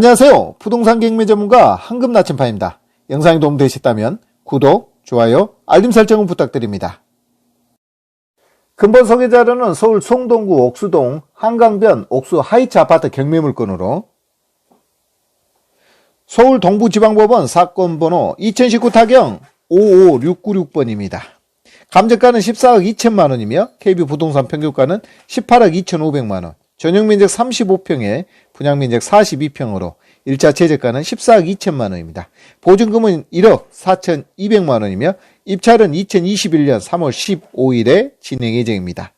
안녕하세요. 부동산 경매 전문가 황금 나침파입니다. 영상이 도움되셨다면 구독, 좋아요, 알림 설정을 부탁드립니다. 근본 소개 자료는 서울 송동구 옥수동 한강변 옥수 하이츠 아파트 경매 물건으로 서울 동부지방법원 사건 번호 2019 타경 55696번입니다. 감정가는 14억 2천만 원이며 KB 부동산 평균가는 18억 2,500만 원. 전용면적 35평에 분양면적 42평으로 1차 최저가는 14억 2천만 원입니다. 보증금은 1억 4천2백만 원이며 입찰은 2021년 3월 15일에 진행 예정입니다.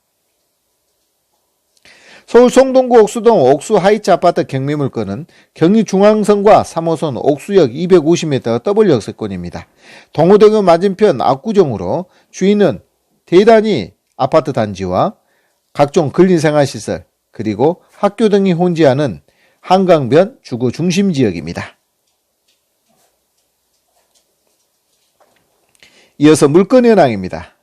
서울 송동구 옥수동 옥수 하이츠 아파트 경매 물건은 경리중앙선과 3호선 옥수역 250m W 역세권입니다. 동호대교 맞은편 압구정으로 주인은 대단위 아파트 단지와 각종 근린생활시설 그리고 학교 등이 혼재하는 한강변 주거 중심 지역입니다. 이어서 물건 현황입니다.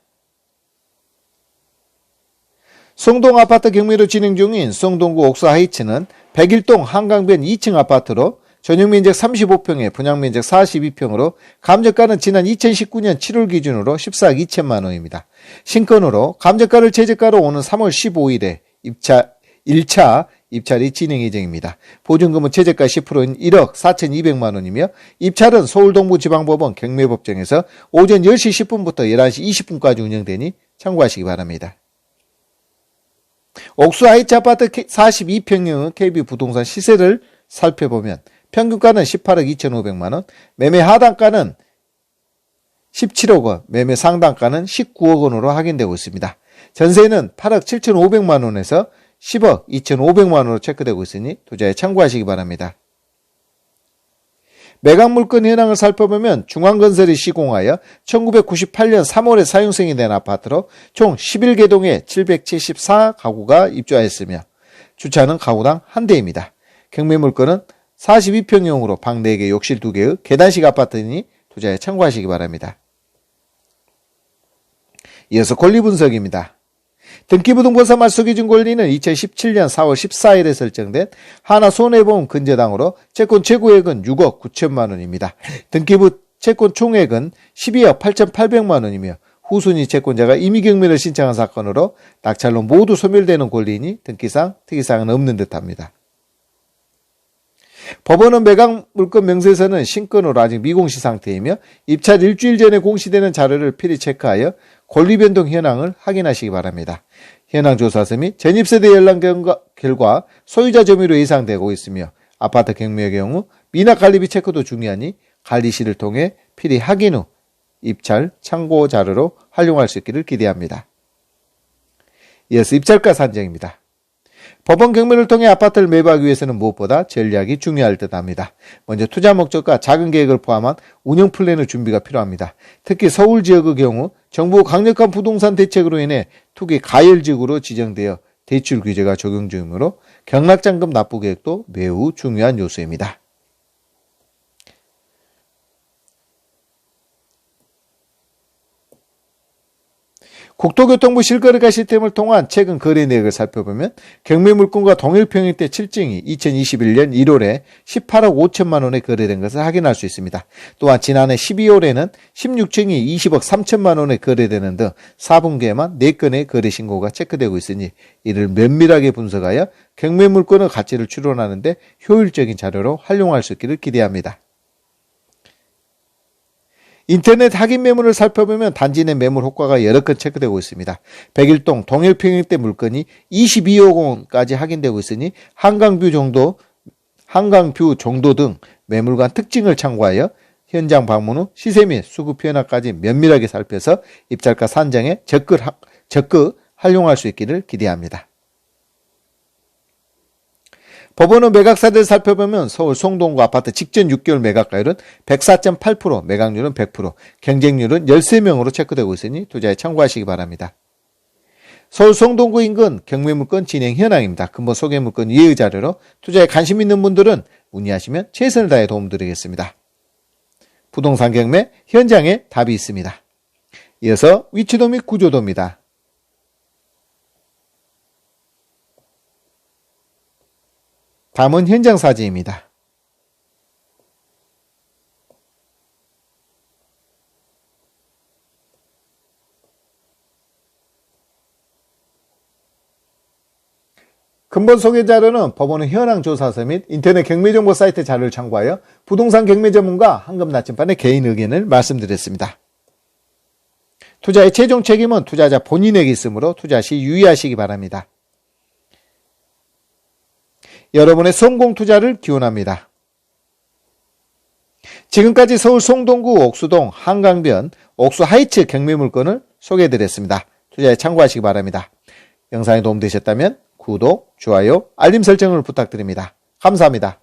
성동 아파트 경매로 진행 중인 성동구 옥수 하이츠는 101동 한강변 2층 아파트로 전용면적 35평에 분양면적 42평으로 감정가는 지난 2019년 7월 기준으로 14억 2천만 원입니다. 신건으로 감정가를 최저가로 오는 3월 15일에 입차 1차 입찰이 진행 예정입니다. 보증금은 최저가 10%인 1억 4,200만 원이며 입찰은 서울동부지방법원 경매법정에서 오전 10시 10분부터 11시 20분까지 운영되니 참고하시기 바랍니다. 옥수 하이츠 아파트 42평형 KB 부동산 시세를 살펴보면 평균가는 18억 2,500만 원, 매매 하단가는 17억 원, 매매 상단가는 19억 원으로 확인되고 있습니다. 전세는 8억 7,500만 원에서 10억 2,500만 원으로 체크되고 있으니 투자에 참고하시기 바랍니다. 매각 물건 현황을 살펴보면 중앙건설이 시공하여 1998년 3월에 사용승이 된 아파트로 총 11개동에 774가구가 입주하였으며 주차는 가구당 한 대입니다. 경매 물건은 42평형으로 방 4개, 욕실 2개의 계단식 아파트니 투자에 참고하시기 바랍니다. 이어서 권리 분석입니다. 등기부등본사 말소기준 권리는 2017년 4월 14일에 설정된 하나손해보험 근저당으로 채권 최고액은 6억 9천만 원입니다. 등기부 채권 총액은 12억 8,800만 원이며 후순위 채권자가 임의경매를 신청한 사건으로 낙찰로 모두 소멸되는 권리이니 등기상 특이사항은 없는 듯합니다. 법원은 매각 물건 명세서는 신건으로 아직 미공시 상태이며 입찰 일주일 전에 공시되는 자료를 필히 체크하여 권리 변동 현황을 확인하시기 바랍니다. 현황 조사서 및 전입세대 연락 결과 소유자 점유로 예상되고 있으며 아파트 경매의 경우 미납 관리비 체크도 중요하니 관리실을 통해 필히 확인 후 입찰 참고 자료로 활용할 수 있기를 기대합니다. 이어서 입찰가 산정입니다. 법원 경매를 통해 아파트를 매입하기 위해서는 무엇보다 전략이 중요할 듯 합니다. 먼저 투자 목적과 작은 계획을 포함한 운영 플랜의 준비가 필요합니다. 특히 서울 지역의 경우 정부 강력한 부동산 대책으로 인해 투기 가열 지구로 지정되어 대출 규제가 적용 중이므로 경락장금 납부 계획도 매우 중요한 요소입니다. 국토교통부 실거래가 시스템을 통한 최근 거래 내역을 살펴보면 경매 물건과 동일 평일대 7증이 2021년 1월에 18억 5천만 원에 거래된 것을 확인할 수 있습니다. 또한 지난해 12월에는 16층이 20억 3천만 원에 거래되는 등 4분기에만 4건의 거래 신고가 체크되고 있으니 이를 면밀하게 분석하여 경매 물건의 가치를 추론하는데 효율적인 자료로 활용할 수 있기를 기대합니다. 인터넷 확인 매물을 살펴보면 단지 내 매물 효과가 여러 건 체크되고 있습니다. 백일동 동일평일대 물건이 22억 원까지 확인되고 있으니 한강뷰 정도, 한강뷰 정도 등 매물관 특징을 참고하여 현장 방문 후 시세 및 수급 변화까지 면밀하게 살펴서 입찰가 산정에 적극, 적극 활용할 수 있기를 기대합니다. 법원은 매각사를 살펴보면 서울 송동구 아파트 직전 6개월 매각가율은 104.8%, 매각률은 100%, 경쟁률은 13명으로 체크되고 있으니 투자에 참고하시기 바랍니다. 서울 송동구 인근 경매 물건 진행 현황입니다. 근본 소개 물건 이해의 자료로 투자에 관심 있는 분들은 문의하시면 최선을 다해 도움드리겠습니다. 부동산 경매 현장에 답이 있습니다. 이어서 위치도 및 구조도입니다. 다음은 현장 사진입니다. 근본 소개 자료는 법원의 현황 조사서 및 인터넷 경매 정보 사이트 자료를 참고하여 부동산 경매 전문가 한금 나침반의 개인 의견을 말씀드렸습니다. 투자의 최종 책임은 투자자 본인에게 있으므로 투자 시 유의하시기 바랍니다. 여러분의 성공 투자를 기원합니다. 지금까지 서울 송동구 옥수동 한강변 옥수 하이츠 경매 물건을 소개해드렸습니다. 투자에 참고하시기 바랍니다. 영상이 도움되셨다면 구독, 좋아요, 알림 설정을 부탁드립니다. 감사합니다.